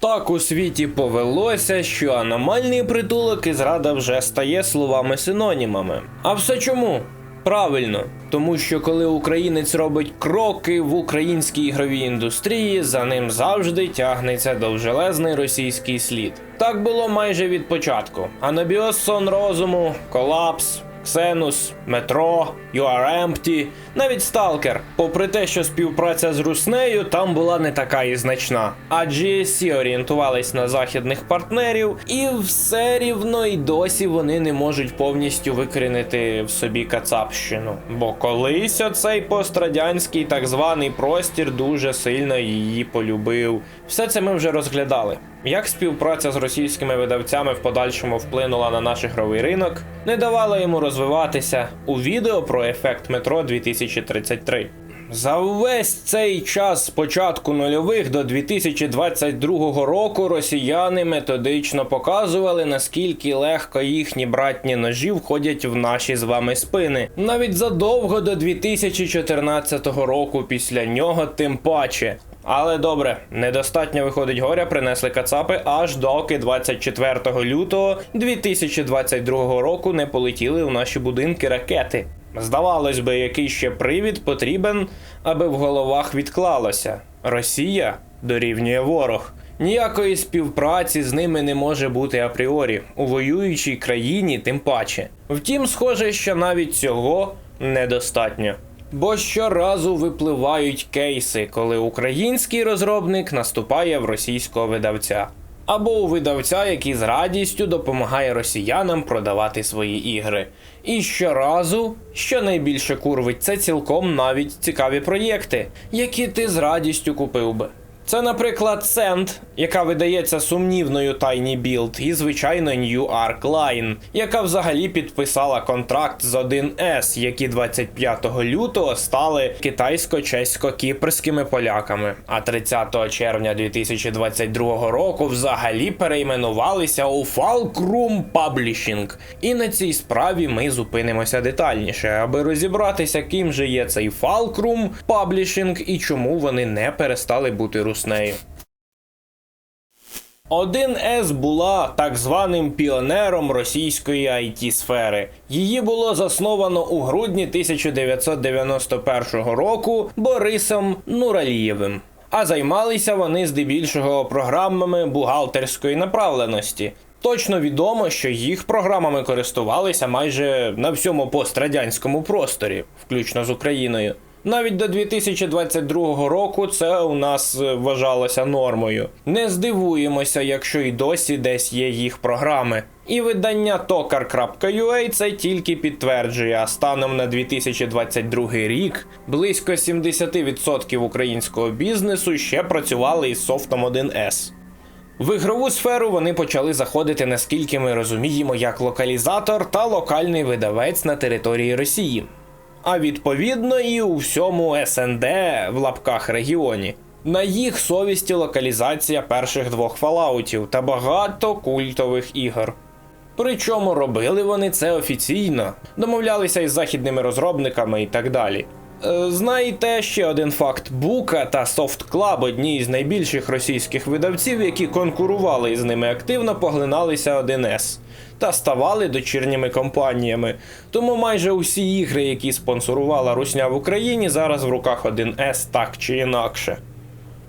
Так у світі повелося, що аномальний притулок і зрада вже стає словами-синонімами. А все чому? Правильно, тому що коли українець робить кроки в українській ігровій індустрії, за ним завжди тягнеться довжелезний російський слід. Так було майже від початку. Анабіоз сон розуму, колапс, Ксенус, Метро, You Are Empty, навіть Сталкер. Попри те, що співпраця з Руснею там була не така і значна. А GSC орієнтувались на західних партнерів, і все рівно й досі вони не можуть повністю викорінити в собі Кацапщину. Бо колись оцей пострадянський так званий простір дуже сильно її полюбив. Все це ми вже розглядали. Як співпраця з російськими видавцями в подальшому вплинула на наш ігровий ринок, не давала йому розвиватися у відео про ефект метро 2033. За весь цей час з початку нульових до 2022 року росіяни методично показували, наскільки легко їхні братні ножі входять в наші з вами спини. Навіть задовго до 2014 року після нього тим паче. Але добре, недостатньо виходить горя, принесли кацапи аж доки 24 лютого 2022 року не полетіли у наші будинки ракети. Здавалось би, який ще привід потрібен, аби в головах відклалося. Росія дорівнює ворог. Ніякої співпраці з ними не може бути апріорі, у воюючій країні тим паче. Втім, схоже, що навіть цього недостатньо. Бо щоразу випливають кейси, коли український розробник наступає в російського видавця. Або у видавця, який з радістю допомагає росіянам продавати свої ігри. І щоразу, що найбільше курвить, це цілком навіть цікаві проєкти, які ти з радістю купив би. Це, наприклад, Send, яка видається сумнівною Tiny Build, і звичайно New Arc Line, яка взагалі підписала контракт з 1С, які 25 лютого стали китайсько-чесько-кіпрськими поляками. А 30 червня 2022 року взагалі перейменувалися у Fulcrum Publishing. І на цій справі ми зупинимося детальніше, аби розібратися, ким же є цей Fulcrum Publishing і чому вони не перестали бути руснею. 1С була так званим піонером російської it сфери. Її було засновано у грудні 1991 року Борисом Нуралієвим. А займалися вони здебільшого програмами бухгалтерської направленості. Точно відомо, що їх програмами користувалися майже на всьому пострадянському просторі, включно з Україною. Навіть до 2022 року це у нас е, вважалося нормою. Не здивуємося, якщо й досі десь є їх програми. І видання Tokar.ua це тільки підтверджує, а станом на 2022 рік близько 70% українського бізнесу ще працювали із софтом 1С. В ігрову сферу вони почали заходити, наскільки ми розуміємо, як локалізатор та локальний видавець на території Росії. А відповідно і у всьому СНД в лапках регіоні. На їх совісті локалізація перших двох фалаутів та багато культових ігор. Причому робили вони це офіційно, домовлялися із західними розробниками і так далі. Е, Знаєте ще один факт: Бука та Soft Club, одні із найбільших російських видавців, які конкурували із ними активно, поглиналися 1С та ставали дочірніми компаніями. Тому майже усі ігри, які спонсорувала Русня в Україні, зараз в руках 1С так чи інакше.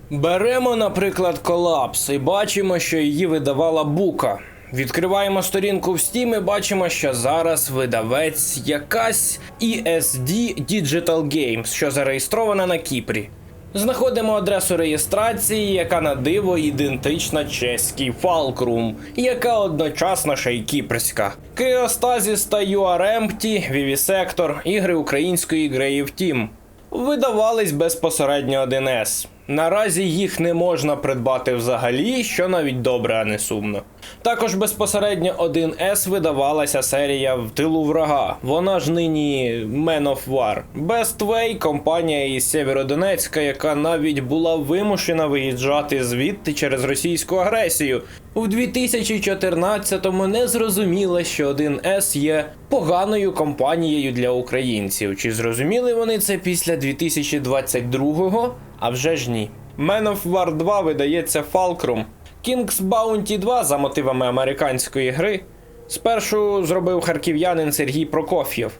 Беремо, наприклад, колапс і бачимо, що її видавала Бука. Відкриваємо сторінку в Steam і бачимо, що зараз видавець якась ESD Digital Games, що зареєстрована на Кіпрі. Знаходимо адресу реєстрації, яка на диво ідентична чеській Falkrum, яка одночасно ще й кіпрська. Кріостазіс та UR Vivisector, ігри української Grave Team. Видавались безпосередньо 1С. Наразі їх не можна придбати взагалі, що навіть добре, а не сумно. Також безпосередньо 1С видавалася серія в тилу врага. Вона ж нині Man of War. Best Way – компанія із Сєвєродонецька, яка навіть була вимушена виїжджати звідти через російську агресію. У 2014-му не зрозуміло, що 1С є поганою компанією для українців. Чи зрозуміли вони це після 2022-го? А вже ж ні. Man of War 2 видається Fulcrum. King's Bounty 2 за мотивами американської гри спершу зробив харків'янин Сергій Прокоф'єв.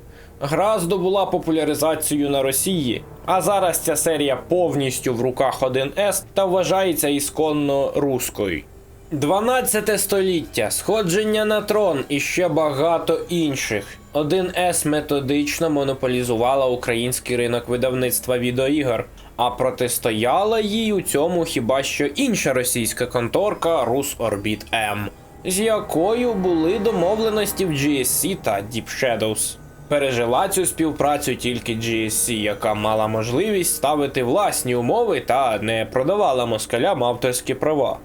Гра здобула популяризацію на Росії, а зараз ця серія повністю в руках 1С та вважається ісконно руською. 12 століття, сходження на трон і ще багато інших. 1С методично монополізувала український ринок видавництва відеоігор, а протистояла їй у цьому хіба що інша російська конторка RusOrbit M, з якою були домовленості в GSC та Deep Shadows. Пережила цю співпрацю тільки GSC, яка мала можливість ставити власні умови та не продавала москалям авторські права.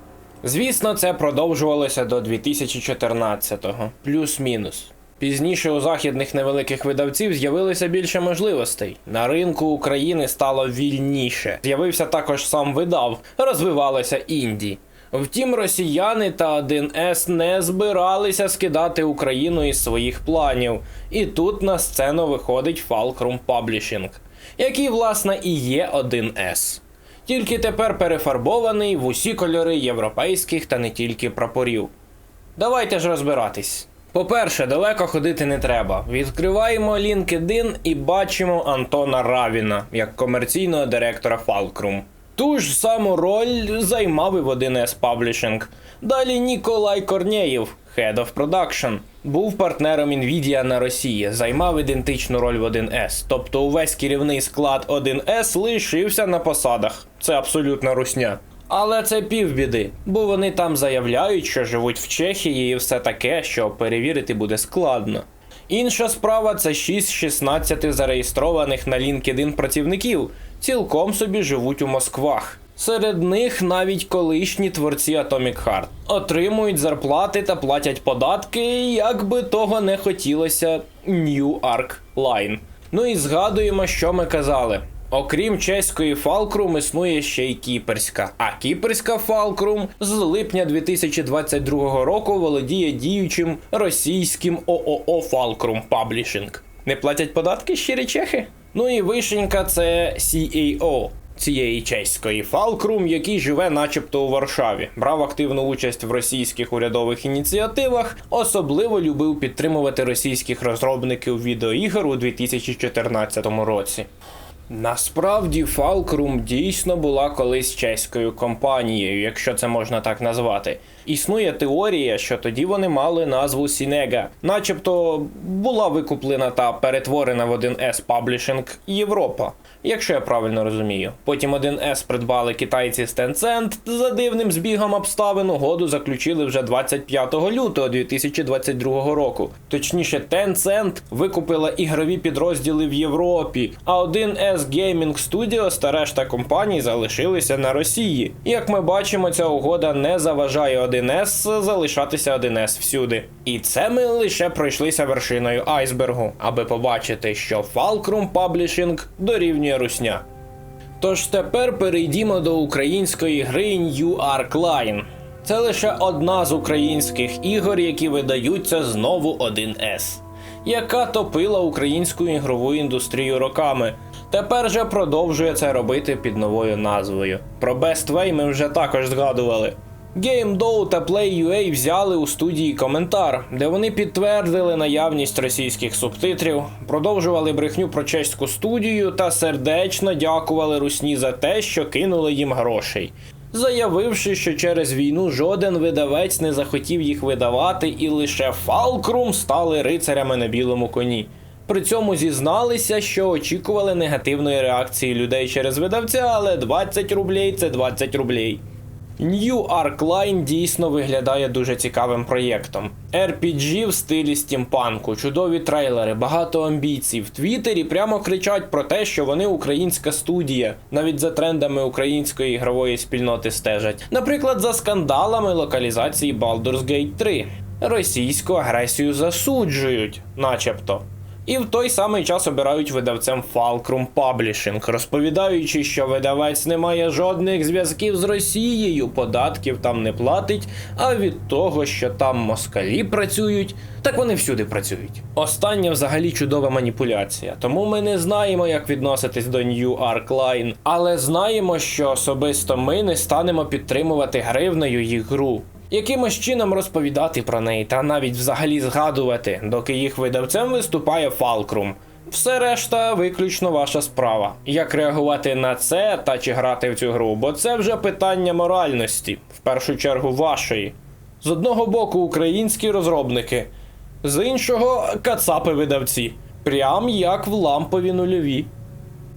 Звісно, це продовжувалося до 2014-го, плюс-мінус. Пізніше у західних невеликих видавців з'явилося більше можливостей. На ринку України стало вільніше. З'явився також сам видав, розвивалося інді. Втім, росіяни та 1С не збиралися скидати Україну із своїх планів. І тут на сцену виходить Fulcrum Publishing, який, власне, і є 1С. Тільки тепер перефарбований в усі кольори європейських та не тільки прапорів. Давайте ж розбиратись. По-перше, далеко ходити не треба. Відкриваємо LinkedIn і бачимо Антона Равіна як комерційного директора Fulcrum. Ту ж саму роль займав і в 1С Publishing. Далі Ніколай Корнєєв, Head of Production, був партнером Nvidia на Росії, займав ідентичну роль в 1С. Тобто увесь керівний склад 1С лишився на посадах. Це абсолютна русня. Але це півбіди, бо вони там заявляють, що живуть в Чехії і все таке, що перевірити буде складно. Інша справа це 6 з 16 зареєстрованих на LinkedIn працівників, цілком собі живуть у Москвах. Серед них навіть колишні творці Atomic Heart отримують зарплати та платять податки, як би того не хотілося New Arc Line. Ну і згадуємо, що ми казали. Окрім чеської Фалкрум, існує ще й кіперська. А кіперська Фалкрум з липня 2022 року володіє діючим російським ООО Фалкрум Publishing. Не платять податки щирі чехи? Ну і вишенька це CAO. Цієї чеської Фалкрум, який живе начебто у Варшаві, брав активну участь в російських урядових ініціативах, особливо любив підтримувати російських розробників відеоігор у 2014 році. Насправді Falkrum дійсно була колись чеською компанією, якщо це можна так назвати. Існує теорія, що тоді вони мали назву Сінега, начебто була викуплена та перетворена в 1С Publishing Європа, якщо я правильно розумію. Потім 1С придбали китайці з Tencent, за дивним збігом обставин угоду заключили вже 25 лютого 2022 року. Точніше, Tencent викупила ігрові підрозділи в Європі, а 1С Gaming Studios та решта компаній залишилися на Росії. Як ми бачимо, ця угода не заважає 1С залишатися 1С всюди. І це ми лише пройшлися вершиною айсбергу, аби побачити, що Fulcrum Publishing дорівнює русня. Тож тепер перейдімо до української гри New Arc Line. Це лише одна з українських ігор, які видаються знову 1С, яка топила українську ігрову індустрію роками. Тепер же продовжує це робити під новою назвою. Про Best Way ми вже також згадували. GameDow та Play.ua взяли у студії коментар, де вони підтвердили наявність російських субтитрів, продовжували брехню про чеську студію та сердечно дякували русні за те, що кинули їм грошей. Заявивши, що через війну жоден видавець не захотів їх видавати, і лише Falkrum стали рицарями на білому коні. При цьому зізналися, що очікували негативної реакції людей через видавця, але 20 рублей це 20 рублей. New Arc Line дійсно виглядає дуже цікавим проєктом. RPG в стилі стімпанку, чудові трейлери, багато амбіцій. В Твіттері прямо кричать про те, що вони українська студія, навіть за трендами української ігрової спільноти стежать. Наприклад, за скандалами локалізації Baldur's Gate 3. Російську агресію засуджують, начебто. І в той самий час обирають видавцем Fulcrum Publishing, розповідаючи, що видавець не має жодних зв'язків з Росією, податків там не платить, а від того, що там москалі працюють, так вони всюди працюють. Остання взагалі чудова маніпуляція, тому ми не знаємо, як відноситись до New Arc Line, але знаємо, що особисто ми не станемо підтримувати гривнею їх гру. Якимось чином розповідати про неї та навіть взагалі згадувати, доки їх видавцем виступає Фалкрум. Все решта виключно ваша справа. Як реагувати на це та чи грати в цю гру, бо це вже питання моральності, в першу чергу вашої. З одного боку українські розробники, з іншого кацапи видавці. Прям як в лампові нульові.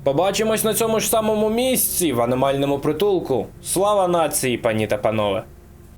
Побачимось на цьому ж самому місці в аномальному притулку. Слава нації, пані та панове!